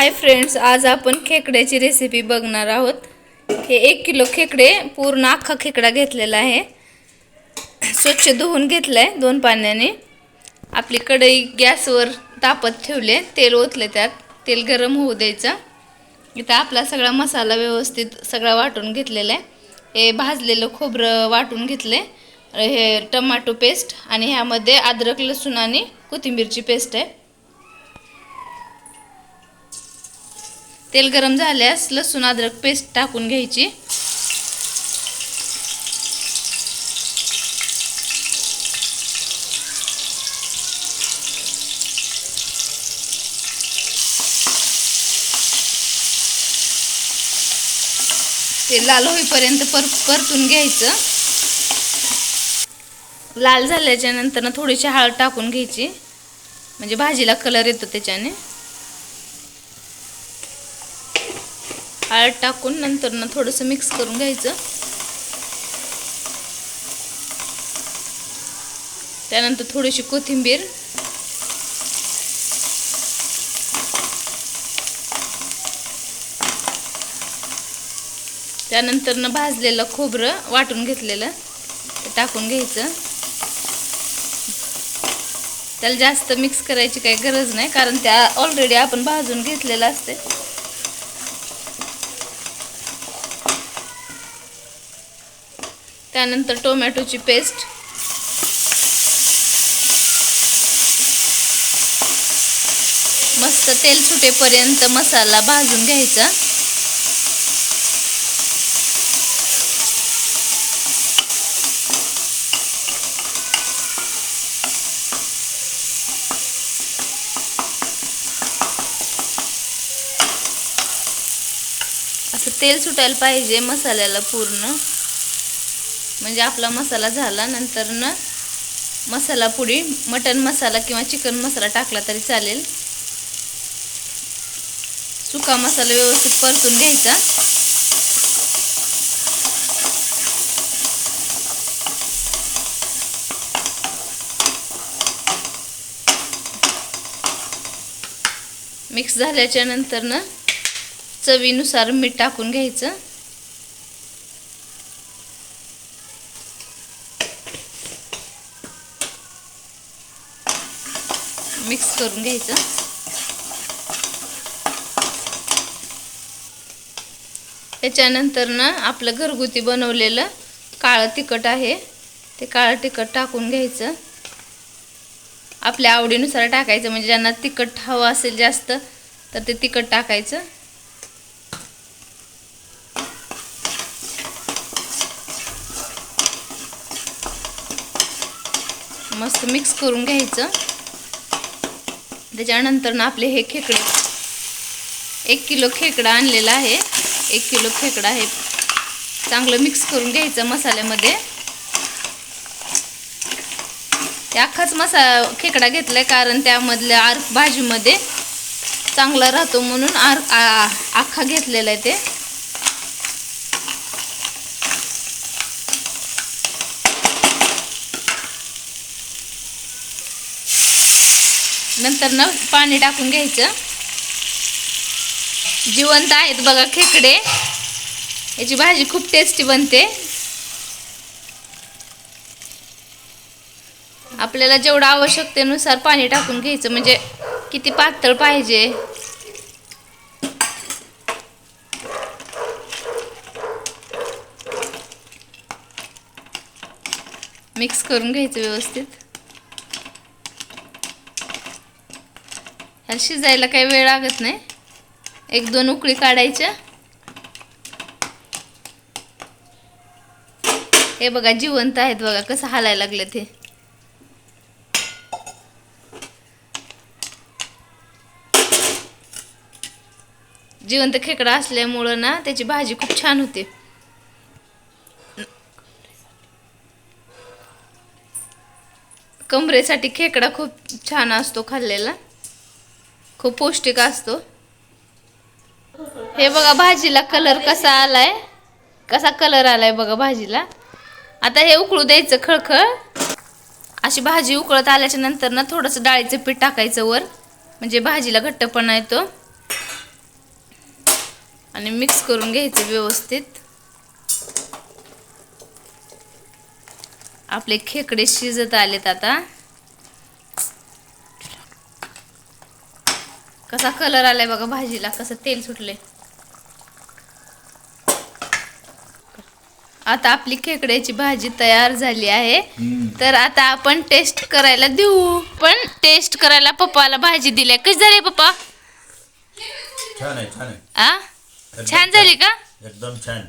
Hi friends आज आपण खेकड्याची recipe बघणार आहोत. हे एक किलो खेकडे पूर्ण अख्खा खेकडा घेतलेला आहे. स्वच्छ धुवून घेतलाय दोन पाण्याने. आपली कढई गॅसवर तापत ठेवले तेल ओतले त्यात. तेल गरम होऊ द्यायचं. इथं आपला सगळा मसाला व्यवस्थित सगळा वाटून घेतलेला आहे. हे भाजलेलं खोबरं वाटून घेतले हे टमाटो पेस्ट आणि ह्यामध्ये अद्रक लसूण आणि कोथिंबीरची पेस्ट आहे. तेल गरम झाल्यास लसूण अद्रक पेस्ट टाकून घ्यायची. ते लाल होईपर्यंत पर परतून घ्यायचं. लाल झाल्याच्यानंतर ना थोडीशी हळद टाकून घ्यायची. म्हणजे भाजीला कलर येतो त्याच्याने. हळद टाकून नंतर ना थोडंसं मिक्स करून घ्यायचं. त्यानंतर थोडीशी कोथिंबीर. त्यानंतर ना भाजलेलं खोबरं वाटून घेतलेलं ते टाकून घ्यायचं. त्याला जास्त मिक्स करायची काही गरज नाही कारण त्या ऑलरेडी आपण भाजून घेतलेलं असते त्यानंतर टोमॅटोची पेस्ट. मस्त तेल सुटेपर्यंत मसाला भाजून घ्यायचा. असं तेल सुटायला पाहिजे मसाल्याला पूर्ण. म्हणजे आपला मसाला झाला नंतर न मसाला पुडी मटन मसाला किंवा चिकन मसाला टाकला तरी चालेल. सुका मसाला व्यवस्थित परतून घ्यायचा. मिक्स झाल्याच्यानंतर ना चवीनुसार मीठ टाकून घ्यायचं. मिक्स करून घ्यायचं. त्याच्यानंतर ना आपलं घरगुती बनवलेलं काळं तिखट आहे. ते काळं तिखट टाकून घ्यायचं. आपल्या आवडीनुसार टाकायचं म्हणजे ज्यांना तिखट हवं असेल जास्त तर ते तिखट टाकायचं. मस्त मिक्स करून घ्यायचं. त्याच्यानंतर ना आपले हे खेकडे. एक किलो खेकडा आणलेला आहे. एक किलो खेकडा आहे. चांगलं मिक्स करून घ्यायचं मसाल्यामध्ये. ते अख्खाच मसा खेकडा घेतलाय कारण त्यामधल्या आर्क भाजीमध्ये चांगला राहतो म्हणून आर्क अख्खा घेतलेला आहे ते. नंतर ना पाणी टाकून घ्यायचं. जिवंत आहेत बघा खेकडे. याची भाजी खूप टेस्टी बनते. आपल्याला जेवढं आवश्यकतेनुसार पाणी टाकून घ्यायचं म्हणजे किती पातळ पाहिजे. मिक्स करून घ्यायचं व्यवस्थित. ह्याला शिजायला काही वेळ लागत नाही. एक दोन उकळी काढायच्या. हे बघा जिवंत आहेत बघा कसं हालायला लागलं ते. जिवंत खेकडा असल्यामुळं ना त्याची भाजी खूप छान होते. कमरेसाठी खेकडा खूप छान असतो खाल्लेला. खूप पौष्टिक असतो. हे बघा भाजीला कलर कसा आलाय? कसा कलर आलाय बघा भाजीला? आता हे उकळू द्यायचं खळखळ. अशी भाजी उकळत आल्याच्यानंतर ना थोडंसं डाळीचं पीठ टाकायचं वर. म्हणजे भाजीला घट्टपणा येतो. आणि मिक्स करून घ्यायचं व्यवस्थित. आपले खेकडे शिजत आलेत आता. कसा कलर आलाय बघा भाजीला कसं तेल सुटले आता आपली खेकड्याची भाजी तयार झाली आहे. तर आता आपण टेस्ट करायला देऊ. पण टेस्ट करायला पप्पाला भाजी दिली कशी झाली पप्पा? छान आहे छान आहे. आ? छान झाली का? एकदम छान.